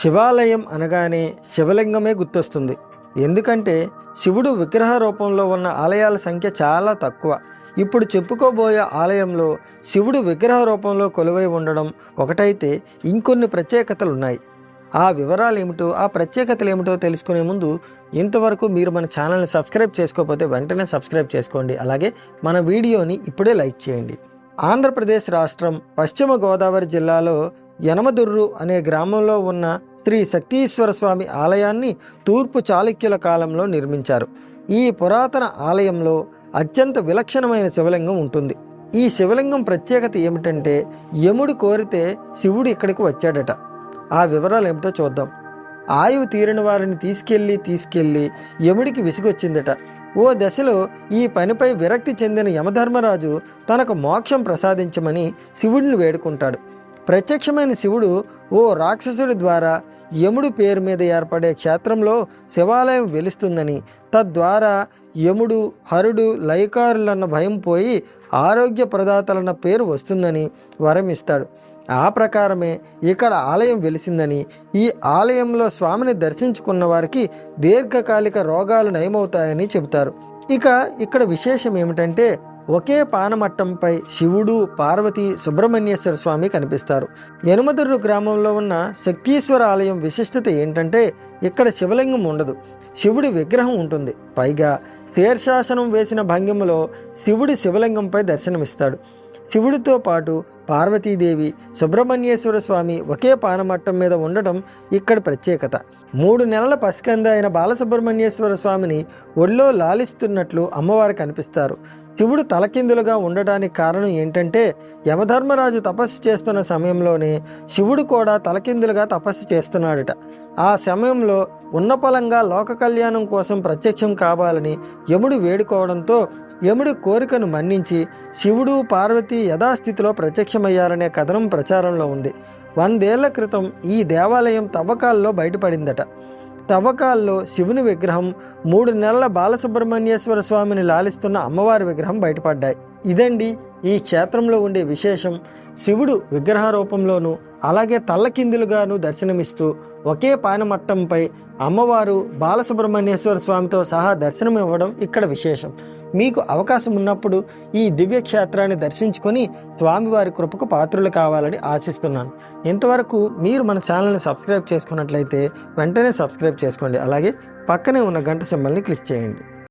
శివాలయం అనగానే శివలింగమే గుర్తొస్తుంది. ఎందుకంటే శివుడు విగ్రహ రూపంలో ఉన్న ఆలయాల సంఖ్య చాలా తక్కువ. ఇప్పుడు చెప్పుకోబోయే ఆలయంలో శివుడు విగ్రహ రూపంలో కొలువై ఉండడం ఒకటైతే ఇంకొన్ని ప్రత్యేకతలు ఉన్నాయి ఆ వివరాలు ఏమిటో ఆ ప్రత్యేకతలు ఏమిటో తెలుసుకునే ముందు ఇంతవరకు మీరు మన ఛానల్ని సబ్స్క్రైబ్ చేసుకోకపోతే వెంటనే సబ్స్క్రైబ్ చేసుకోండి. అలాగే మన వీడియోని ఇప్పుడే లైక్ చేయండి. ఆంధ్రప్రదేశ్ రాష్ట్రం పశ్చిమ గోదావరి జిల్లాలో యనమదుర్రు అనే గ్రామంలో ఉన్న శ్రీ శక్తీశ్వర స్వామి ఆలయాన్ని తూర్పు చాళుక్యుల కాలంలో నిర్మించారు. ఈ పురాతన ఆలయంలో అత్యంత విలక్షణమైన శివలింగం ఉంటుంది. ఈ శివలింగం ప్రత్యేకత ఏమిటంటే యముడు కోరితే శివుడు ఇక్కడికి వచ్చాడట. ఆ వివరాలు ఏమిటో చూద్దాం. ఆయువు తీరిన వారిని తీసుకెళ్ళి తీసుకెళ్ళి యముడికి విసుగొచ్చిందట. ఓ దశలో ఈ పనిపై విరక్తి చెందిన యమధర్మరాజు తనకు మోక్షం ప్రసాదించమని శివుడిని వేడుకుంటాడు. ప్రత్యక్షమైన శివుడు ఓ రాక్షసుడి ద్వారా యముడు పేరు మీద ఏర్పడే క్షేత్రంలో శివాలయం వెలుస్తుందని తద్వారా యముడు హరుడు లయకారులన్న భయం పోయి ఆరోగ్య ప్రదాతలన్న పేరు వస్తుందని వరమిస్తాడు. ఆ ప్రకారమే ఇక్కడ ఆలయం వెలిసిందని ఈ ఆలయంలో స్వామిని దర్శించుకున్న వారికి దీర్ఘకాలిక రోగాలు నయమవుతాయని చెబుతారు. ఇక ఇక్కడ విశేషం ఏమిటంటే ఒకే పానమట్టంపై శివుడు పార్వతి సుబ్రహ్మణ్యేశ్వర స్వామి కనిపిస్తారు. యనుమదుర్రు గ్రామంలో ఉన్న శక్తీశ్వర ఆలయం విశిష్టత ఏంటంటే ఇక్కడ శివలింగం ఉండదు. శివుడి విగ్రహం ఉంటుంది. పైగా శీర్షాసనం వేసిన భంగిమలో శివుడి శివలింగంపై దర్శనమిస్తాడు. శివుడితో పాటు పార్వతీదేవి సుబ్రహ్మణ్యేశ్వర స్వామి ఒకే పానమట్టం మీద ఉండటం ఇక్కడ ప్రత్యేకత. మూడు నెలల పసికంద అయిన బాలసుబ్రహ్మణ్యేశ్వర స్వామిని ఒళ్ళో లాలిస్తున్నట్లు అమ్మవారు కనిపిస్తారు. శివుడు తలకిందులుగా ఉండడానికి కారణం ఏంటంటే యమధర్మరాజు తపస్సు చేస్తున్న సమయంలోనే శివుడు కూడా తలకిందులుగా తపస్సు చేస్తున్నాడట. ఆ సమయంలో ఉన్నపలంగా లోక కళ్యాణం కోసం ప్రత్యక్షం కావాలని యముడు వేడుకోవడంతో యముడి కోరికను మన్నించి శివుడు పార్వతి యథాస్థితిలో ప్రత్యక్షమయ్యారనే కథనం ప్రచారంలో ఉంది. వందేళ్ళ క్రితం ఈ దేవాలయం తవ్వకాల్లో బయటపడిందట. తవ్వకాల్లో శివుని విగ్రహం మూడు నెలల బాలసుబ్రహ్మణ్యేశ్వర స్వామిని లాలిస్తున్న అమ్మవారి విగ్రహం బయటపడ్డాయి. ఇదండి ఈ క్షేత్రంలో ఉండే విశేషం. శివుడు విగ్రహ రూపంలోనూ అలాగే తల్లకిందులుగాను దర్శనమిస్తూ ఒకే పానమట్టంపై అమ్మవారు బాలసుబ్రహ్మణ్యేశ్వర స్వామితో సహా దర్శనం ఇవ్వడం ఇక్కడ విశేషం. మీకు అవకాశం ఉన్నప్పుడు ఈ దివ్య క్షేత్రాన్ని దర్శించుకొని స్వామివారి కృపకు పాత్రులు కావాలని ఆశిస్తున్నాను. ఇంతవరకు మీరు మన ఛానల్ని సబ్స్క్రైబ్ చేసుకున్నట్లయితే వెంటనే సబ్స్క్రైబ్ చేసుకోండి. అలాగే పక్కనే ఉన్న గంట సింబల్ని క్లిక్ చేయండి.